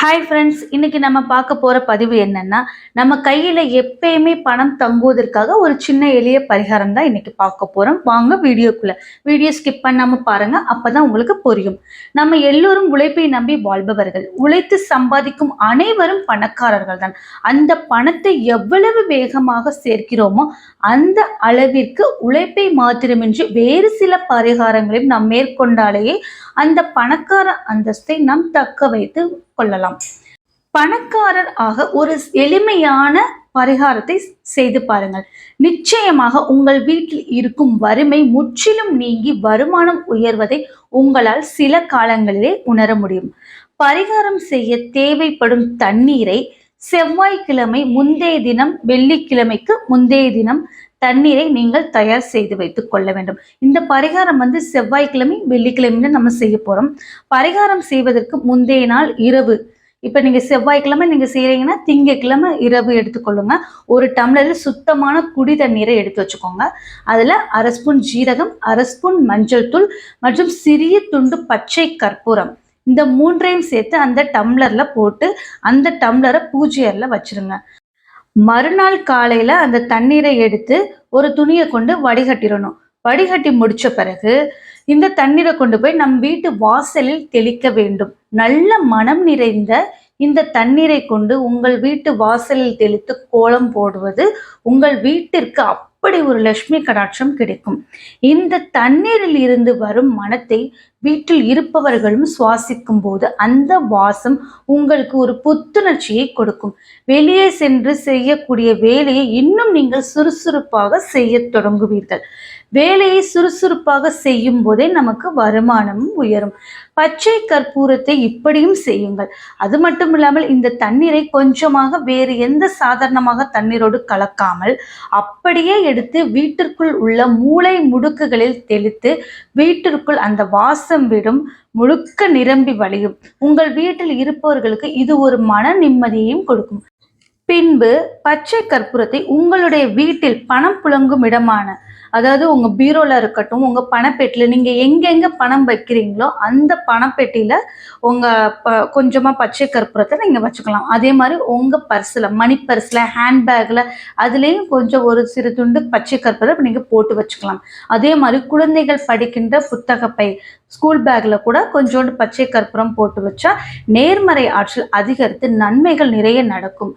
Hi friends இன்றைக்கி நம்ம பார்க்க போகிற பதிவு என்னென்னா நம்ம கையில் எப்பயுமே பணம் தங்குவதற்காக ஒரு சின்ன எளிய பரிகாரம் தான் இன்றைக்கி பார்க்க போகிறோம் வாங்க வீடியோக்குள்ளே. வீடியோ ஸ்கிப் பண்ணாமல் பாருங்கள் அப்போ தான் உங்களுக்கு புரியும். நம்ம எல்லோரும் உழைப்பை நம்பி வாழ்பவர்கள். உழைத்து சம்பாதிக்கும் அனைவரும் பணக்காரர்கள் தான். அந்த பணத்தை எவ்வளவு வேகமாக சேர்க்கிறோமோ அந்த அளவிற்கு உழைப்பை மாத்திரமின்றி வேறு சில பரிகாரங்களையும் நாம் மேற்கொண்டாலேயே அந்த பணக்கார அந்தஸ்தை நாம் தக்க வைத்து கொள்ளலாம். பணக்காரர் ஆக ஒரு எளிமையான பரிகாரத்தை செய்து பாருங்கள். நிச்சயமாக உங்கள் வீட்டில் இருக்கும் வறுமை முற்றிலும் நீங்கி வருமானம் உயர்வதை உங்களால் சில காலங்களிலே உணர முடியும். பரிகாரம் செய்ய தேவைப்படும் தண்ணீரை செவ்வாய்க்கிழமை முந்தைய தினம் வெள்ளிக்கிழமைக்கு முந்தைய தினம் தண்ணீரை நீங்கள் தயார் செய்து வைத்துக் கொள்ள வேண்டும். இந்த பரிகாரம் வந்து செவ்வாய்க்கிழமை வெள்ளிக்கிழமை நம்ம செய்ய போறோம். பரிகாரம் செய்வதற்கு முந்தைய நாள் இரவு இப்போ நீங்கள் செவ்வாய்க்கிழமை நீங்கள் செய்கிறீங்கன்னா திங்கக்கிழமை இரவு எடுத்துக்கொள்ளுங்க. ஒரு டம்ளரில் சுத்தமான குடி தண்ணீரை எடுத்து வச்சுக்கோங்க. அதில் அரை ஸ்பூன் ஜீரகம் அரை ஸ்பூன் மஞ்சள் தூள் மற்றும் சிறிய துண்டு பச்சை கற்பூரம். இந்த மூன்றையும் சேர்த்து அந்த டம்ளரில் போட்டு அந்த டம்ளரை பூஜையரில் வச்சுருங்க வச்சிருங்க. மறுநாள் காலையில் அந்த தண்ணீரை எடுத்து ஒரு துணியை கொண்டு வடிகட்டிடணும். வடிகட்டி முடிச்ச பிறகு இந்த தண்ணீரை கொண்டு போய் நம் வீட்டு வாசலில் தெளிக்க வேண்டும். நல்ல மனம் நிறைந்த இந்த தண்ணீரை கொண்டு உங்கள் வீட்டு வாசலில் தெளித்து கோலம் போடுவது உங்கள் வீட்டிற்கு அப்படி ஒரு லட்சுமி கடாட்சம் கிடைக்கும். இந்த தண்ணீரில் இருந்து வரும் மனத்தை வீட்டில் இருப்பவர்களும் சுவாசிக்கும் போது அந்த வாசம் உங்களுக்கு ஒரு புத்துணர்ச்சியை கொடுக்கும். வெளியே சென்று செய்யக்கூடிய வேலையை இன்னும் நீங்கள் சுறுசுறுப்பாக செய்ய தொடங்குவீர்கள். வேலையை சுறுசுறுப்பாக செய்யும் போதே நமக்கு வருமானமும் உயரும். பச்சை கற்பூரத்தை இப்படியும் செய்யுங்கள். அது மட்டும் இல்லாமல் இந்த தண்ணீரை கொஞ்சமாக வேறு எந்த சாதாரணமாக தண்ணீரோடு கலக்காமல் அப்படியே எடுத்து வீட்டிற்குள் உள்ள மூளை முடுக்குகளில் தெளித்து வீட்டிற்குள் அந்த சுவாசம் விடும் முழுக்க நிரம்பி வழியும். உங்கள் வீட்டில் இருப்பவர்களுக்கு இது ஒரு மன நிம்மதியையும் கொடுக்கும். பின்பு பச்சை கற்பூரத்தை உங்களுடைய வீட்டில் பணம் புழங்கும் இடமான அதாவது உங்கள் பீரோவில் இருக்கட்டும் உங்கள் பணப்பெட்டியில் நீங்கள் எங்கெங்கே பணம் வைக்கிறீங்களோ அந்த பணப்பெட்டியில் உங்கள் ப கொஞ்சமாக பச்சை கற்பூரத்தை நீங்கள் வச்சுக்கலாம். அதே மாதிரி உங்கள் பர்ஸில் மணி பர்ஸில் ஹேண்ட்பேக்கில் அதுலேயும் கொஞ்சம் ஒரு சிறு துண்டு பச்சை கற்பூரம் நீங்கள் போட்டு வச்சுக்கலாம். அதே மாதிரி குழந்தைகள் படிக்கின்ற புத்தகப்பை ஸ்கூல் பேக்கில் கூட கொஞ்சோண்டு பச்சை கற்பூரம் போட்டு வச்சா நேர்மறை ஆற்றல் அதிகரித்து நன்மைகள் நிறைய நடக்கும்.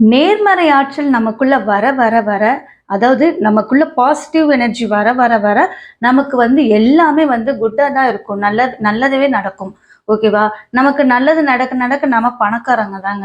நேர்மறை ஆற்றல் நமக்குள்ள வர வர வர அதாவது நமக்குள்ள பாசிட்டிவ் எனர்ஜி வர வர வர நமக்கு வந்து எல்லாமே வந்து குட்டாக தான் இருக்கும். நல்லது நல்லதுவே நடக்கும். ஓகேவா நமக்கு நல்லது நடக்க நடக்க நம்ம பணக்காரங்க தாங்க.